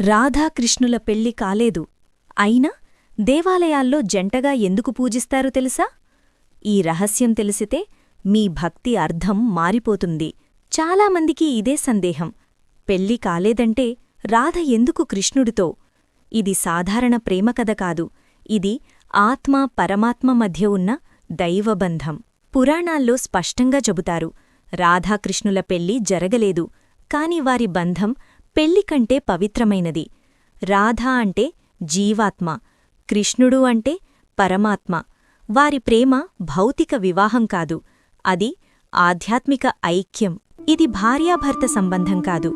రాధాకృష్ణుల పెళ్ళి కాలేదు. అయినా దేవాలయాల్లో జంటగా ఎందుకు పూజిస్తారు తెలుసా? ఈ రహస్యం తెలిసితే మీ భక్తి అర్థం మారిపోతుంది. చాలామందికి ఇదే సందేహం. పెళ్ళి కాలేదంటే రాధ ఎందుకు కృష్ణుడితో? ఇది సాధారణ ప్రేమ కథ కాదు. ఇది ఆత్మ పరమాత్మ మధ్య ఉన్న దైవబంధం. పురాణాల్లో స్పష్టంగా చెబుతారు రాధాకృష్ణుల పెళ్ళి జరగలేదు. కాని వారి బంధం పెళ్ళి కంటే పవిత్రమైనది. రాధ అంటే జీవాత్మ కృష్ణుడు అంటే పరమాత్మ. వారి ప్రేమ భౌతిక వివాహం కాదు. అది ఆధ్యాత్మిక ఐక్యం. ఇది భార్యాభర్త సంబంధం కాదు.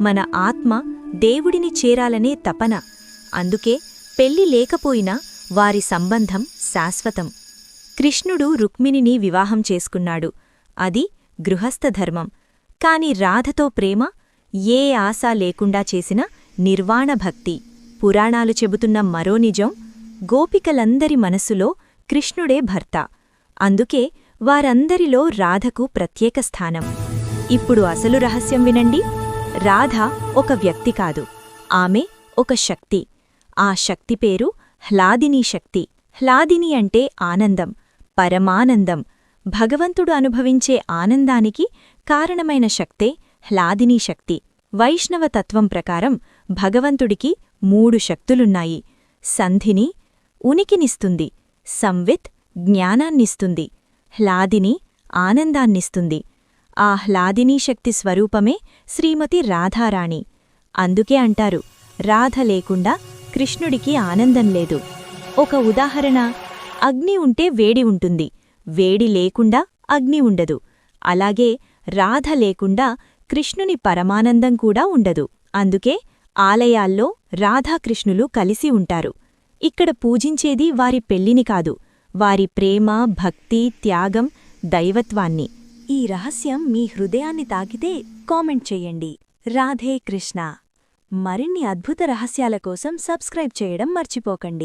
మన ఆత్మ దేవుడిని చేరాలనే తపన. అందుకే పెళ్ళి లేకపోయినా వారి సంబంధం శాశ్వతం. కృష్ణుడు రుక్మిణిని వివాహం చేసుకున్నాడు. అది గృహస్థధర్మం కాని రాధతో ప్రేమ ఏ ఆశ లేకుండా చేసిన నిర్వాణ భక్తి. పురాణాలు చెబుతున్న మరో నిజం గోపికలందరి మనసులో కృష్ణుడే భర్త. అందుకే వారందరిలో రాధకు ప్రత్యేక స్థానం. ఇప్పుడు అసలు రహస్యం వినండి. రాధ ఒక వ్యక్తి కాదు ఆమె ఒక శక్తి. ఆ శక్తి పేరు హ్లాదినీ శక్తి. హ్లాదిని అంటే ఆనందం పరమానందం. భగవంతుడు అనుభవించే ఆనందానికి కారణమైన శక్తే హ్లాదినీ శక్తి. వైష్ణవ తత్వం ప్రకారం భగవంతుడికి మూడు శక్తులున్నాయి. సంధిని ఉనికినిస్తుంది. సంవిత్ జ్ఞానాన్నిస్తుంది. హ్లాదిని ఆనందాన్నిస్తుంది. ఆ హ్లాదినీ శక్తి స్వరూపమే శ్రీమతి రాధారాణి. అందుకే అంటారు రాధ లేకుండా కృష్ణుడికి ఆనందం లేదు. ఒక ఉదాహరణ అగ్ని ఉంటే వేడి ఉంటుంది. వేడి లేకుండా అగ్ని ఉండదు. అలాగే రాధ లేకుండా కృష్ణుని పరమానందం కూడా ఉండదు. అందుకే ఆలయాల్లో రాధాకృష్ణులు కలిసి ఉంటారు. ఇక్కడ పూజించేది వారి పెళ్ళిని కాదు. వారి ప్రేమ భక్తి త్యాగం దైవత్వాన్ని. ఈ రహస్యం మీ హృదయాన్ని తాకితే కామెంట్ చెయ్యండి రాధే కృష్ణ. మరిన్ని అద్భుత రహస్యాల కోసం సబ్స్క్రైబ్ చేయడం మర్చిపోకండి.